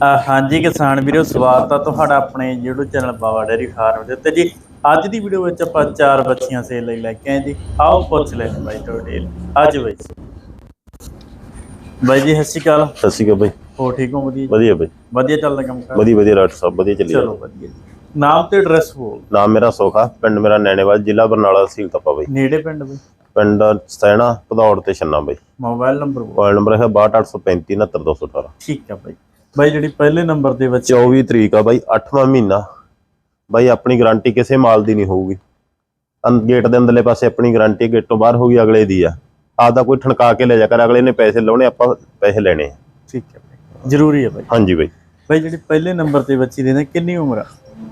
ਹਾਂਜੀ ਕਿਸਾਨ ਵੀਰੋ ਸਵਾਗਤ ਆ ਤੁਹਾਡਾ ਆਪਣੇ YouTube channel Bawa dairy farm ਦੇ ਉੱਤੇ। ਜੀ ਅੱਜ ਦੀ ਵੀਡੀਓ ਵਿੱਚ ਆਪਾਂ ਚਾਰ ਬੱਚੀਆਂ ਸੇਲ ਲਈ ਲੈ ਕੇ ਆਏ ਜੀ। ਆਓ ਪੁੱਛ ਲੈਣੇ ਬਾਈ ਤੁਹਾਡੇ ਅੱਜ ਬਾਈ। ਬਾਈ ਜੀ ਸਤਿ ਸ਼੍ਰੀ ਅਕਾਲ। ਸਤਿ ਸ਼੍ਰੀ ਅਕਾਲ ਬਾਈ। ਹੋ ਠੀਕ ਹੋ ਵਧੀਆ? ਵਧੀਆ ਬਾਈ। ਵਧੀਆ ਚੱਲਦਾ ਕੰਮ ਕਰ? ਵਧੀਆ ਵਧੀਆ ਡਾਕਟਰ ਸਾਹਿਬ ਵਧੀਆ ਚੱਲੀ ਚਲੋ ਵਧੀਆ ਨਾਮ ਤੇ ਐਡਰੈਸ ਬੋਲ ਨਾਮ ਮੇਰਾ ਸੋਖਾ ਪਿੰਡ ਮੇਰਾ ਨੈਣੇਵਾਲ ਜ਼ਿਲ੍ਹਾ ਬਰਨਾਲਾ ਤਹਿਸੀਲ ਤਪਾ ਬਾਈ। ਨੇੜੇ ਪਿੰਡ ਬਾਈ? ਪਿੰਡ ਸੈਣਾ ਭਦੌੜ ਤੇ ਛੰਨਾ ਬਾਈ। ਮੋਬਾਈਲ ਨੰਬਰ ਮੋਬਾਈਲ ਨੰਬਰ ਹੈ 62835 69218 ਠੀਕ ਆ ਬਾਈ। ਬਾਈ ਜਿਹੜੀ ਪਹਿਲੇ ਨੰਬਰ ਦੇ ਵਿੱਚ 24 ਤਰੀਕ ਆ ਬਾਈ 8ਵਾਂ ਮਹੀਨਾ। ਬਾਈ ਆਪਣੀ ਗਾਰੰਟੀ ਕਿਸੇ ਮਾਲ ਦੀ ਨਹੀਂ ਹੋਊਗੀ। ਗੇਟ ਦੇ ਅੰਦਰਲੇ ਪਾਸੇ ਆਪਣੀ ਗਾਰੰਟੀ ਗੇਟ ਤੋਂ ਬਾਹਰ ਹੋਊਗੀ ਅਗਲੇ ਦੀ ਆ। ਆਪਦਾ ਕੋਈ ਠਣਕਾ ਕੇ ਲੈ ਜਾ ਕਰ ਅਗਲੇ ਨੇ ਪੈਸੇ ਲਾਉਣੇ ਆਪਾਂ ਪੈਸੇ ਲੈਣੇ ਆ। ਠੀਕ ਹੈ ਬਾਈ। ਜ਼ਰੂਰੀ ਹੈ ਬਾਈ। ਹਾਂਜੀ ਬਾਈ। ਬਾਈ ਜਿਹੜੀ ਪਹਿਲੇ ਨੰਬਰ ਤੇ ਬੱਚੀ ਦੇ ਨੇ ਕਿੰਨੀ ਉਮਰ ਆ?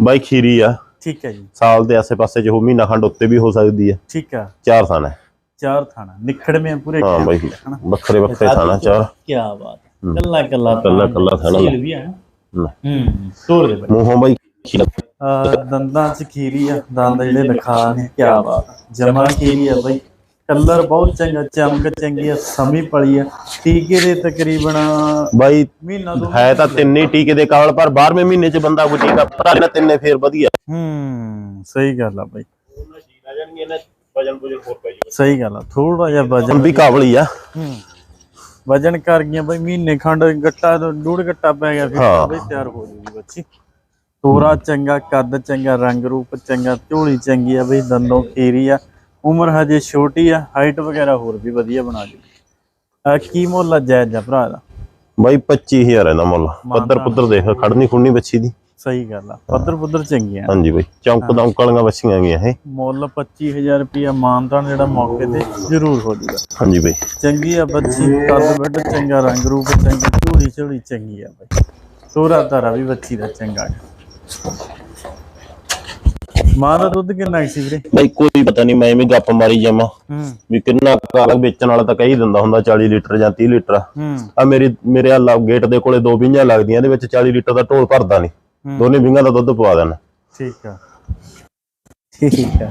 ਬਾਈ ਖੀਰੀ ਆ। ਠੀਕ ਹੈ ਜੀ। ਸਾਲ ਦੇ ਆਸੇ-ਪਾਸੇ ਹੋ ਮਹੀਨਾ ਖੰਡ ਉੱਤੇ ਵੀ ਹੋ ਸਕਦੀ ਆ। ਠੀਕ ਆ। ਚਾਰ ਥਾਂ ਹੈ ਚਾਰ ਥਾਣਾ। ਨਿਖੜਵੇਂ ਪੂਰੇ ਹਾਂ ਬਾਈ ਵੱਖਰੇ ਵੱਖਰੇ ਥਾਂ ਆ ਚਾਰ। ਕੀ ਬਾਤ ਕੱਲਾ ਕੱਲਾ ਕੱਲਾ ਕੱਲਾ ਥਾਣਾ ਵੀ ਆ। ਹੂੰ ਤੋਰ ਦੇ ਬਾਈ। ਮੂੰਹੋਂ ਬਾਈ। ਦੰਦਾਂ ਚ ਖੀਰੀ ਆ। ਦੰਦ ਜਿਹੜੇ ਦਿਖਾ ਨੇ ਕੀ ਬਾਤ ਜਮਾ ਖੀਰੀ ਆ ਬਾਈ। ਕਲਰ ਬਹੁਤ ਚੰਗਾ ਚਮਕ ਚੰਗੀ ਆ ਸਮੀ ਪਲੀ ਆ। ਟੀਕੇ ਦੇ ਤਕਰੀਬਨ ਬਾਈ ਮਹੀਨਾ ਦੋ ਹੈ ਤਾਂ ਤਿੰਨੇ ਹੀ ਟੀਕੇ ਦੇ ਕਾਬਲ ਪਰ 12ਵੇਂ ਮਹੀਨੇ ਚ ਬੰਦਾ ਕੋਈ ਟੀਕਾ ਭਰਾ ਲੈਣਾ ਤਿੰਨੇ ਫੇਰ ਵਧੀਆ। ਹੂੰ ਸਹੀ ਗੱਲ ਆ ਬਾਈ। ਆ ਜਾਣਗੇ ਇਹਨਾਂ ਵਜਨ ਵਜਨ ਹੋਰ ਪੈ ਸਹੀ ਗੱਲ ਆ ਥੋੜਾ ਜਿਹਾ ਵਜਨ ਵੀ ਕਾਬਲੀ ਆ। ਹੂੰ। ਵਜਨ ਕਰ ਗਈਆਂ ਬਈ ਮਹੀਨੇ ਖੰਡ ਗੱਟਾ ਡੂੜ ਗੱਟਾ ਪੈ ਗਿਆ ਫਿਰ ਹਾਂ। ਬਈ ਤਿਆਰ ਹੋ ਜੂਗੀ ਬੱਚੀ। ਤੋਰਾ ਚੰਗਾ ਕੱਦ ਚੰਗਾ ਰੰਗ ਰੂਪ ਚੰਗਾ ਝੋਲੀ ਚੰਗੀ ਆ ਬਈ ਦੰਦੋਂ ਖੀਰੀ ਆ। ਉਮਰ ਹਜੇ ਛੋਟੀ ਆ ਹਾਈਟ ਵਗੈਰਾ ਹੋਰ ਵੀ ਵਧੀਆ ਬਣਾ ਜੂ ਆ ਕੀ ਮੁੱਲ ਆ ਜਾਇਜ਼ ਆ ਭਰਾ ਦਾ? ਬਾਈ 25000 ਇਹਦਾ ਮੁੱਲ। ਪੱਧਰ ਪੁੱਧਰ ਦੇਖ ਖੜਨੀ ਖੁੜਨੀ ਬੱਚੀ ਦੀ। ਸਹੀ ਗੱਲ ਆ। ਪੱਧਰ ਪੁੱਧਰ ਚੰਗੀਆਂ ਹਾਂਜੀ ਬਾਈ ਚੌਂਕ ਦੌਂਕ ਵਾਲੀਆਂ ਬੱਚੀਆਂ ਗਈਆਂ ਇਹ। ਮੁੱਲ 25000 ਰੁਪਿਆ ਮਾਨਤਾਨ ਜਿਹੜਾ ਮੌਕੇ ਤੇ ਜ਼ਰੂਰ ਹੋ ਜੂਗਾ ਹਾਂਜੀ ਬਾਈ। ਚੰਗੀ ਆ ਬੱਚੀ ਕੱਦ ਵੱਡ ਚੰਗਾ ਰੰਗ ਰੂਪ ਚੰਗਾ ਝੋਲੀ ਝੋਲੀ ਚੰਗੀ ਆ ਬਾਈ। ਸੋਰਾ ਤਾਰਾ ਵੀ ਬੱਚੀ ਦਾ ਚੰਗਾ ਹੈ ਮਾਂ ਦਾ ਦੁੱਧ ਕਿੰਨਾ ਸੀ ਵੀਰੇ? ਬਾਈ ਕੋਈ ਪਤਾ ਨਹੀਂ ਮੈਂ ਵੀ ਗੱਪ ਮਾਰੀ ਜਾਵਾਂ। ਵੀ ਕਿੰਨਾ ਕਾਲ ਵੇਚਣ ਵਾਲਾ ਤਾਂ ਕਹੀ ਦਿੰਦਾ ਹੁੰਦਾ 40 ਲੀਟਰ ਜਾਂ 30 ਲੀਟਰ। ਆ ਮੇਰੀ ਮੇਰੇ ਆ ਗੇਟ ਦੇ ਕੋਲੇ ਦੋ ਵਿੰਝਾਂ ਲੱਗਦੀਆਂ ਇਹਦੇ ਵਿੱਚ 40 ਲੀਟਰ ਦਾ ਢੋਲ ਭਰਦਾ ਨਹੀਂ। ਦੋਨੇ ਵਿੰਘਾਂ ਦਾ ਦੁੱਧ ਪਵਾ ਦੇਣਾ। ਠੀਕ ਆ। ਠੀਕ ਆ।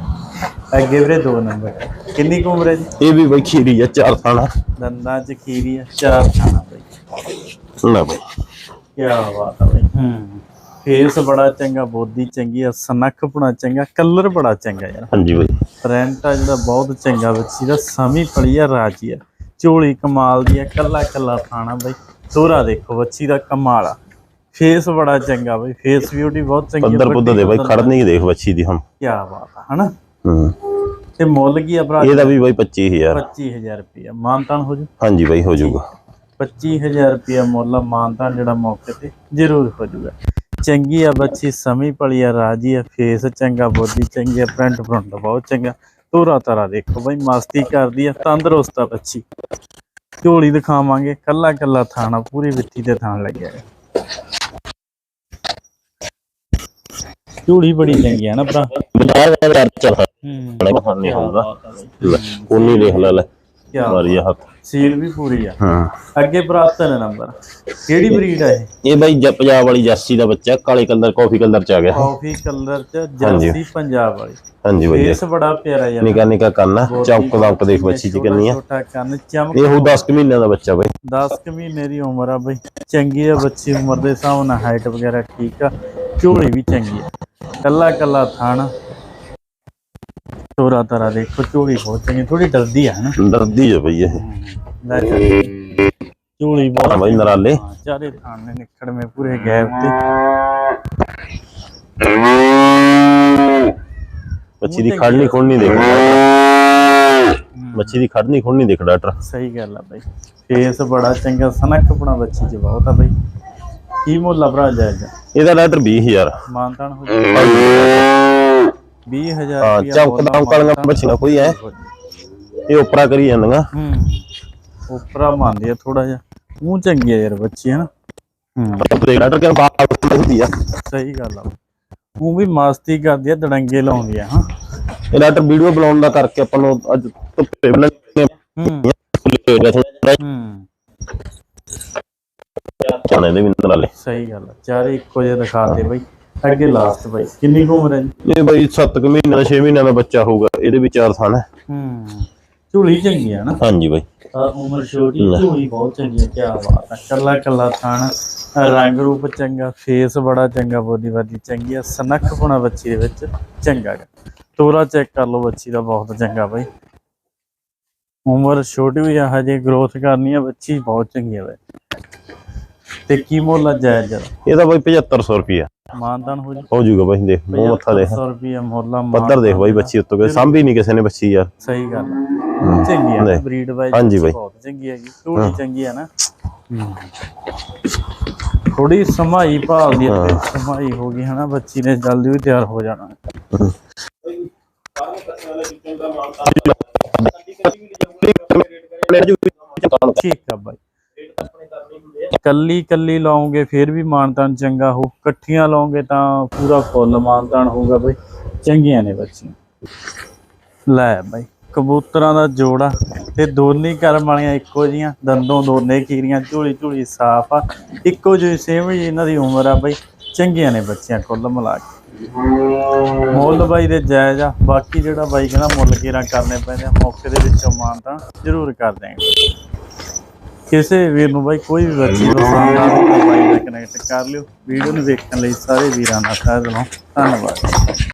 ਅੱਗੇ ਵੀਰੇ ਦੋ ਨੰਬਰ। ਕਿੰਨੀ ਕੁ ਉਮਰ ਹੈ ਜੀ? ਇਹ ਵੀ ਬਾਈ ਖੀਰੀ ਆ ਚਾਰ ਥਾਣਾ। ਦੰਦਾਂ ਚ ਖੀਰੀ ਆ ਚਾਰ ਖਾਣਾ ਬਾਈ। ਲੈ ਬਾਈ। ਕੀ ਬਾਤ ਆ ਬਾਈ। ਹੂੰ ਫੇਸ ਬੜਾ ਚੰਗਾ ਬੋਦੀ ਚੰਗੀ ਆ ਸਨੱਖਪਣਾ ਚੰਗਾ ਕਲਰ ਬੜਾ ਚੰਗਾ ਯਾਰ। ਹਾਂਜੀ ਬਾਈ। ਪ੍ਰਿੰਟ ਆ ਜਿਹੜਾ ਬਹੁਤ ਚੰਗਾ ਬੱਚੀ ਦਾ ਸਮੀ ਪਲੀ ਆ ਰਾਜੀ ਆ। ਝੋਲੀ ਕਮਾਲ ਦੀ ਆ ਕੱਲਾ ਕੱਲਾ ਥਾਣਾ ਬਈ। ਤੋਰਾ ਦੇਖੋ ਬੱਚੀ ਦਾ ਕਮਾਲ ਆ। ਫੇਸ ਬੜਾ ਚੰਗਾ ਬਈ ਫੇਸ ਬਿਊਟੀ ਬਹੁਤ ਚੰਗੀ ਪੱਧਰ ਪੁੱਧਰ ਦੇ ਬਾਈ ਖੜ ਨਹੀਂ ਦੇਖ ਬੱਚੀ ਦੀ ਹੁਣ ਕੀ ਬਾਤ ਆ ਹਨਾ? ਹੂੰ। ਤੇ ਮੁੱਲ ਕੀ ਆ ਭਰਾ? ਇਹਦਾ ਵੀ ਬਾਈ 25000 25000 ਰੁਪਇਆ ਮਾਨਤਾਨ ਹੋ ਜੂ? ਹਾਂਜੀ ਬਾਈ ਹੋ ਜਾਊਗਾ 25000 ਰੁਪਇਆ ਮੁੱਲ ਮਾਨਤਾਨ ਜਿਹੜਾ ਮੌਕੇ ਤੇ ਜ਼ਰੂਰ ਹੋ ਜੂਗਾ। ਚੰਗੀ ਆ ਬੱਚੀ ਸਮੀ ਪਲੀ ਆ ਰਾਜੀ ਆ ਫੇਸ ਚੰਗਾ ਬੋਦੀ ਚੰਗੀ ਆ ਪ੍ਰਿੰਟ ਪ੍ਰਿੰਟ ਬਹੁਤ ਚੰਗਾ। ਤੋਰਾ ਤਾਰਾ ਦੇਖੋ ਬਈ ਮਸਤੀ ਕਰਦੀ ਆ ਤੰਦਰੁਸਤ ਆ ਬੱਚੀ ਝੋਲੀ ਦਿਖਾਵਾਂਗੇ ਕੱਲਾ ਕੱਲਾ ਥਾਣਾ ਪੂਰੀ ਵਿੱਤੀ ਤੇ ਥਾਣ ਲੱਗਿਆ ਹੈ ਝੋਲੀ ਬੜੀ ਚੰਗੀ ਆ ਨਾ ਭਰਾ। 50000 ਚੱਲ। ਹੂੰ। ਨਹੀਂ ਲੈ ਉਨੀ ਦੇਖ ਲੈ ਲੈ। ਹੱਥ। ਸੀਲ ਵੀ ਪੂਰੀ ਆ। ਹਾਂ। ਅੱਗੇ ਪ੍ਰਾਪਤ ਨੇ ਨੰਬਰ। ਕਿਹੜੀ ਬਰੀਡ ਆ ਇਹ? ਇਹ ਬਾਈ ਜ- ਪੰਜਾਬ ਵਾਲੀ ਜਰਸੀ ਦਾ ਬੱਚਾ ਕਾਲੇ ਕਲਰ ਕਾਫੀ ਕਲਰ ਚ ਆ ਗਿਆ। ਕਾਫੀ ਕਲਰ ਚ ਜਰਸੀ ਪੰਜਾਬ ਵਾਲੀ। ਹਾਂਜੀ ਬਾਈ ਫੇਸ ਬੜਾ ਪਿਆਰਾ ਯਾਰ ਨਿਕਾ ਨਿਕਾ ਕੰਨ ਆ, ਚੌਂਕ ਦੌਂਕ ਦੇਖ ਬੱਚੀ ਚ ਕਿੰਨੀ ਆ। ਛੋਟਾ ਕੰਨ ਚਮਕ ਇਹ ਹੋ 10 ਕੁ ਮਹੀਨਿਆਂ ਦਾ ਬੱਚਾ ਬਾਈ। 10 ਕੁ ਮਹੀਨੇ ਦੀ ਉਮਰ ਆ ਬਈ। ਚੰਗੀ ਆ ਬੱਚੀ ਉਮਰ ਦੇ ਹਿਸਾਬ ਨਾਲ। ਹਾਈਟ ਵਗੈਰਾ ਠੀਕ ਆ। ਝੋਲੀ ਵੀ ਚੰਗੀ ਆ। ਕੱਲਾ ਕੱਲਾ ਥਣ। ਤੋਰਾ ਤਾਰਾ ਦੇਖੋ ਝੋਲੀ ਬਹੁਤ ਚੰਗੀ ਥੋੜੀ ਡਰਦੀ ਆ ਹਨਾ? ਡਰਦੀ ਆ ਬਈ ਇਹ। ਲੈ ਚੱਲ। ਬਹੁਤ ਬਾਈ ਨਰਾਲੇ। ਹਾਂ, ਚਾਰੇ ਥਾਣ ਨੇ ਨਿਕੜਵੇਂ ਪੂਰੇ ਗੈਪ ਤੇ। ਬੱਚੀ ਦੀ ਖੜਨੀ ਖੁੜਨੀ ਦੇਖ ਬੱਚੀ ਦੀ ਖੜਨੀ ਖੁੜਨੀ ਦੇਖ ਡਾਕਟਰ। ਸਹੀ ਗੱਲ ਆ ਬਈ। ਫੇਸ ਬੜਾ ਚੰਗਾ ਸਨੱਖਪਣਾ ਬੱਚੀ ਚ ਬਹੁਤ ਆ ਬਈ। ਕੀ ਮੁੱਲ ਆ ਭਰਾ ਜਾਇਜ਼ਾ? ਇਹਦਾ ਡਾਕਟਰ 20000 ਮਾਨਤਾਨ ਹੋ ਜਾਊ 20000 ਹਾਂ ਰੁਪਇਆ ਚੌਂਕ ਮੁੱਲ ਆ, ਦੌਂਕ ਵਾਲੀਆਂ ਮਾਨਤਾਨ ਬੱਚੀਆਂ ਕੋਈ ਐ। ਇਹ ਉਪਰਾ ਕਰੀ ਜਾਂਦੀਆਂ। ਹੂੰ ਉਪਰਾ ਮੰਨਦੀ ਆ ਥੋੜਾ ਜਿਹਾ। ਮੂੰਹ ਚੰਗੀ ਆ ਯਾਰ ਬੱਚੀ ਹੈ ਨਾ ਹੂੰ ਤੇ ਡਾਕਟਰ ਕਹਿੰਦਾ ਬਾਤ ਹੁੰਦੀ ਆ। ਸਹੀ ਗੱਲ ਆ। ਉਹ ਵੀ ਮਸਤੀ ਕਰਦੀ ਆ ਦੜੰਗੇ ਲਾਉਂਦੀ ਆ ਹਾਂ। ਇਹ ਡਾਕਟਰ ਵੀਡੀਓ ਬਣਾਉਣ ਦਾ ਕਰਕੇ ਆਪਾਂ ਨੂੰ ਅੱਜ ਧੁੱਪੇ ਬਣਨੇ ਹੂੰ। ਚਾਣੇ ਦੇ ਵੀ ਨਰਾਲੇ ਸਹੀ ਗੱਲ ਆ ਚਾਰੇ ਇੱਕੋ ਜਿਹੇ ਦਿਖਾਤੇ ਬਈ। ਅੱਗੇ ਲਾਸਟ ਬਈ ਕਿੰਨੀ ਕੁ ਉਮਰ ਹੈ ਜੀ? ਇਹ ਬਾਈ 7 ਕੁ ਮਹੀਨਿਆਂ ਦਾ 6 ਮਹੀਨਿਆਂ ਦਾ ਬੱਚਾ ਹੋਊਗਾ ਇਹਦੇ ਵੀ ਚਾਰ ਥਾਂ ਹੈ। ਹੂੰ ਝੂਲੀ ਚੰਗੀ ਆ ਨਾ? ਹਾਂਜੀ ਬਾਈ। ਉਮਰ ਛੋਟੀ ਝੂੜੀ ਬਹੁਤ ਚੰਗੀ ਹੈ ਕਿਆ ਬਾਤ ਹੈ ਕੱਲਾ ਕੱਲਾ ਥਣ ਰੰਗ ਰੂਪ ਚੰਗਾ ਫੇਸ ਬੜਾ ਚੰਗਾ ਬੋਦੀ ਬਾਦੀ ਚੰਗੀ ਆ ਸਨੱਖ ਪੁਣਾ ਬੱਚੀ ਦੇ ਵਿੱਚ ਚੰਗਾ ਗਾ। ਤੋਰਾ ਚੈੱਕ ਕਰ ਲਓ ਬੱਚੀ ਦਾ ਬਹੁਤ ਚੰਗਾ ਬਾਈ। ਉਮਰ ਛੋਟੀ ਵੀ ਆ ਹਜੇ ਗਰੋਥ ਕਰਨੀ ਆ ਬੱਚੀ ਬਹੁਤ ਚੰਗੀ ਆ ਬਾਈ। ਤੇ ਕੀ ਮੁੱਲ ਆ ਜਾਇਜ਼ ਜਰਾ ਇਹਦਾ ਬਾਈ 7500 ਰੁਪਿਆ ਮਾਨਦਾਨ ਹੋ ਜੀ? ਹੋ ਜਾਊਗਾ ਬਾਈ ਦੇਖ ਮੂੰਹ ਮੱਥਾ ਦੇਖ। 100 ਰੁਪਏ ਮੁੱਲ ਪੱਧਰ ਦੇਖ ਬਾਈ ਬੱਚੀ ਉੱਤੋਂ ਕੇ ਸਾਂਭੀ ਨਹੀਂ ਕਿਸੇ ਨੇ ਬੱਚੀ ਯਾਰ। ਸਹੀ ਗੱਲ ਚੰਗੀ ਆ ਨਹੀਂ। ਬਰੀਡ ਹਾਂਜੀ ਬਾਈ। ਬਹੁਤ ਚੰਗੀ ਹੈਗੀ ਥੋੜੀ ਚੰਗੀ ਆ ਨਾ। ਥੋੜੀ ਸਮਾਈ ਭਾਲਦੀ ਆ ਤੇ ਸਮਾਈ ਹੋ ਗਈ ਹਨਾ ਬੱਚੀ ਨੇ ਜਲਦੀ ਵੀ ਤਿਆਰ ਹੋ ਜਾਣਾ। ਠੀਕ ਆ ਬਾਈ। ਕੱਲੀ ਕੱਲੀ ਲਾਉਂਗੇ, ਫਿਰ ਵੀ ਮਾਨਤਾਨ ਚੰਗਾ ਹੋ, ਇਕੱਠੀਆਂ ਲਾਉਂਗੇ ਤਾਂ ਪੂਰਾ ਫੁੱਲ ਮਾਨਤਾਨ ਹੋਊਗਾ ਬਈ। ਚੰਗੀਆਂ ਨੇ ਬੱਚੀਆਂ। ਲੈ ਬਾਈ, ਕਬੂਤਰਾਂ ਦਾ ਜੋੜਾ ਤੇ ਦੋਨੇ ਕਰਮ ਵਾਲੀਆਂ ਇੱਕੋ ਜੀਆਂ, ਦੰਦੋਂ ਦੋਨੇ ਕੀਰੀਆਂ, ਝੂਲੀ ਝੂਲੀ ਸਾਫ਼ ਆ। ਇੱਕੋ ਜਿਹੀ ਸੇਮ ਹੀ ਇਹਨਾਂ ਦੀ ਉਮਰ ਆ ਬਈ। ਚੰਗੀਆਂ ਨੇ ਬੱਚੀਆਂ ਕੁੱਲ ਮਿਲਾ ਕੇ। ਮੁੱਲ ਬਾਈ ਦੇ ਜਾਇਜ਼ ਆ, ਬਾਕੀ ਜਿਹੜਾ ਬਾਈ ਕਹਿੰਦਾ ਮੁੱਲ ਕੀਰਾ ਕਰਨੇ ਪੈਂਦੇ ਆ, ਮੌਕੇ ਦੇ ਵਿੱਚੋਂ ਮਾਨ ਤਾਂ ਜ਼ਰੂਰ ਕਰ ਦਿਆਂਗੇ। ਕਿਸੇ ਵੀਰ ਨੂੰ ਬਾਈ ਕੋਈ ਵੀ ਬੱਚੀ ਪਸੰਦ ਆਵੇ ਤਾਂ ਬਾਈ ਨਾਲ ਕਨੈਕਟ ਕਰ ਲਿਓ ਵੀਡੀਓ ਨੂੰ ਵੇਖਣ ਲਈ ਸਾਰੇ ਵੀਰਾਂ ਦਾ ਤਹਿ ਦਿਲੋਂ ਧੰਨਵਾਦ